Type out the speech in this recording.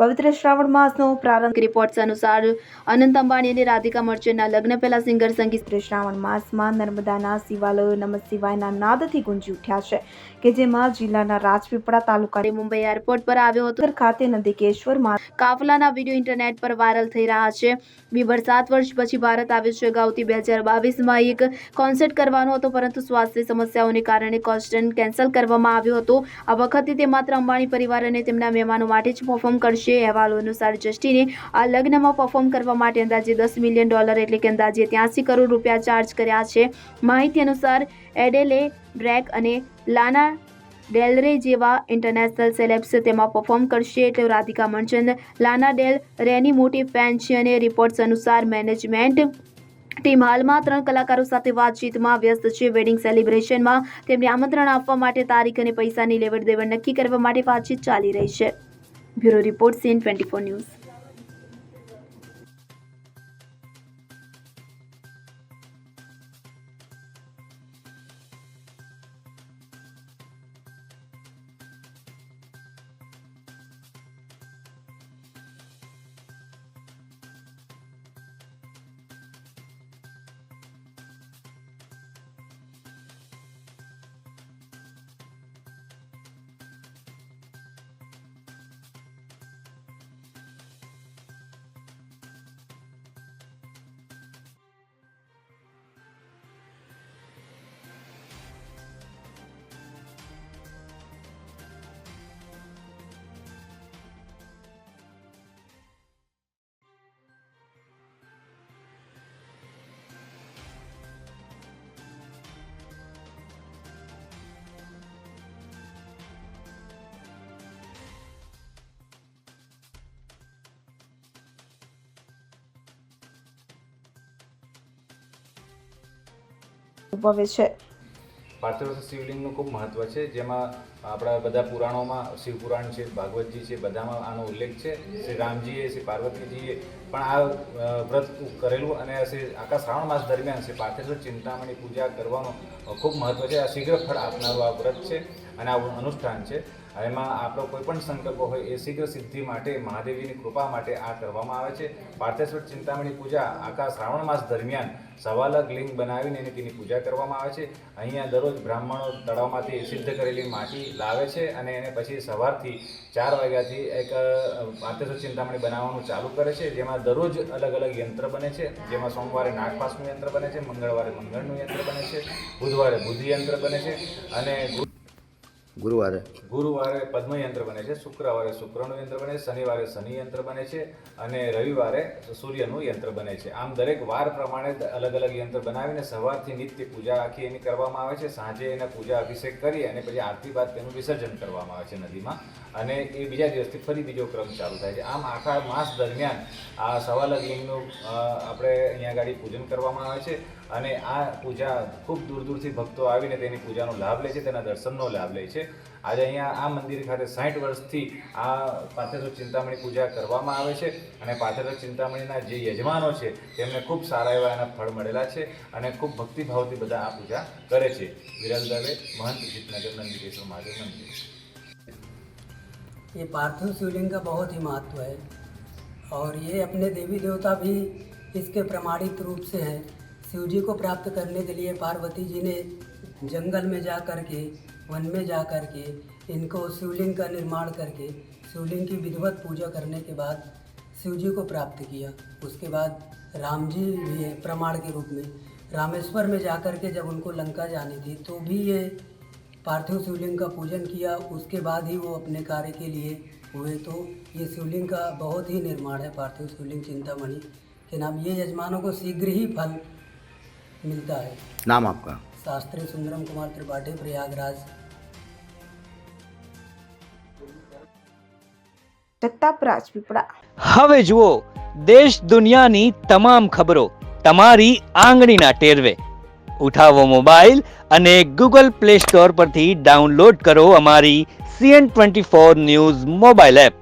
પવિત્ર શ્રાવણ માસનો પ્રારંભ. રિપોર્ટ્સ અનુસાર અનંત અંબાણી અને રાધિકા મર્ચન્ટના લગ્ન પહેલા સિંગર સંગીત શ્રાવણ માસમાં નર્મદાના શિવાલયો નમઃ શિવાયના નાદથી ગુંજી ઉઠ્યા છે કે જેમાં જિલ્લાના રાજપીપળા તાલુકા મુંબઈ એરપોર્ટ પર આવ્યો હતો. ખાતે નંદિકેશ્વરમાં કાફલાના વીડિયો ઇન્ટરનેટ પર વાયરલ થઈ રહ્યા છે. બીબર સાત વર્ષ પછી ભારત આવ્યું છે. અગાઉથી બે હજાર બાવીસમાં એક કોન્સર્ટ કરવાનો હતો પરંતુ સ્વાસ્થ્ય સમસ્યાઓને કારણે કોન્સર્ટ કેન્સલ કરવામાં આવ્યો હતો. આ વખતે તે માત્ર અંબાણી પરિવાર અને તેમના મહેમાનો માટે જ પરફોર્મ કરશે. અહેવાલો અનુસાર જસ્ટિને આ લગ્નમાં પરફોર્મ કરવા માટે અંદાજે દસ મિલિયન ડોલર એટલે કે અંદાજે ત્યાંસી કરોડ રૂપિયા ચાર્જ કર્યા છે. માહિતી અનુસાર એડેલે, બ્રેક અને લાના ડેલરે જેવા ઇન્ટરનેશનલ સેલેબ્સ તેમાં પરફોર્મ કરશે એટલે રાધિકા મંચન લાના ડેલ રેની મોટી ફેન છે અને રિપોર્ટ્સ અનુસાર મેનેજમેન્ટ ટીમ હાલમાં ત્રણ કલાકારો સાથે વાતચીતમાં વ્યસ્ત છે. વેડિંગ સેલિબ્રેશનમાં તેમને આમંત્રણ આપવા માટે તારીખ અને પૈસાની લેવડ દેવડ નક્કી કરવા માટે વાતચીત ચાલી રહી છે. Bureau report CN twenty four news ઉદ્ભવે છે પાર્થિવ શિવલિંગનું ખૂબ મહત્વ છે. જેમાં આપણા બધા પુરાણોમાં શિવપુરાણ છે, ભાગવતજી છે, બધામાં આનો ઉલ્લેખ છે. શ્રી રામજીએ, શ્રી પાર્વતીજીએ પણ આ વ્રત કરેલું અને શ્રી, આખા શ્રાવણ માસ દરમિયાન શ્રી પાર્થેશ્વર ચિંતામણી પૂજા કરવાનું ખૂબ મહત્વ છે. આ શીઘ્ર ફળ આપનારું આ વ્રત છે અને આ અનુષ્ઠાન છે. એમાં આપણો કોઈ પણ સંકલ્પ હોય એ શીઘ્ર સિદ્ધિ માટે મહાદેવીની કૃપા માટે આ કરવામાં આવે છે. પાર્થેશ્વર ચિંતામણી પૂજા આખા શ્રાવણ માસ દરમિયાન સવાલક લિંગ બનાવીને એની તેની પૂજા કરવામાં આવે છે. અહીંયા દરરોજ બ્રાહ્મણો તળાવમાંથી સિદ્ધ કરેલી માટી લાવે છે અને એને પછી સવારથી ચાર વાગ્યાથી એક પાર્થેશ્વર ચિંતામણી બનાવવાનું ચાલુ કરે છે, જેમાં દરરોજ અલગ અલગ યંત્ર બને છે. જેમાં સોમવારે નાગપાસનું યંત્ર બને છે, મંગળવારે મંગળનું યંત્ર બને છે, બુધવારે બુદ્ધ યંત્ર બને છે અને ગુરુવારે. ગુરુવારે પદ્મ યંત્ર બને છે, શુક્રવારે શુક્રનું યંત્ર બને છે શનિવારે શનિ યંત્ર બને છે અને રવિવારે સૂર્યનું યંત્ર બને છે. આમ દરેક વાર પ્રમાણે અલગ અલગ યંત્ર બનાવીને સવારથી નિત્ય પૂજા આખી એની કરવામાં આવે છે. સાંજે એને પૂજા અભિષેક કરી અને પછી આરતી બાદ તેનું વિસર્જન કરવામાં આવે છે નદીમાં. અને એ બીજા દિવસથી ફરી બીજો ક્રમ ચાલુ થાય છે. આમ આખા માસ દરમિયાન આ સવાલક લિંગનું આપણે અહીંયા આગળ પૂજન કરવામાં આવે છે. અને આ પૂજા ખૂબ દૂર દૂરથી ભક્તો આવીને તેની પૂજાનો લાભ લે છે તેના દર્શનનો લાભ લે છે આજે અહીંયા આ મંદિર ખાતે સાઠ વર્ષથી આ પાથેશ્વર ચિંતામણી પૂજા કરવામાં આવે છે અને પાથેશ્વર ચિંતામણીના જે યજમાનો છે તેમને ખૂબ સારા એવા એના ફળ મળેલા છે અને ખૂબ ભક્તિભાવથી બધા આ પૂજા કરે છે વિરલ દવે મહંત જીતનગર નંદિકેશ્વર મહાદેવ મંદિર ये पार्थिव शिवलिंग का बहुत ही महत्व है और ये अपने देवी देवता भी इसके प्रमाणित रूप से हैं शिव जी को प्राप्त करने के लिए पार्वती जी ने जंगल में जा कर के वन में जा कर के इनको शिवलिंग का निर्माण करके, शिवलिंग की विधिवत पूजा करने के बाद शिव जी को प्राप्त किया। उसके बाद राम जी भी है प्रमाण के रूप में। रामेश्वर में जा कर के जब उनको लंका जानी थी तो भी ये पार्थिव शिवलिंग का पूजन किया। उसके बाद ही वो अपने कार्य के लिए हुए तो ये शिवलिंग का बहुत ही निर्माण है, पार्थिव शिवलिंग चिंतामणि। के नाम ये यजमानों को शीघ्र ही फल मिलता है नाम आपका शास्त्री सुंदरम कुमार त्रिपाठी प्रयागराज જગતાપ રાજપીપળા હવે જુઓ દેશ દુનિયાની તમામ ખબરો તમારી આંગળીના ટેરવે ઉઠાવો મોબાઈલ અને ગૂગલ પ્લે સ્ટોર પરથી ડાઉનલોડ કરો અમારી CN twenty four news mobile app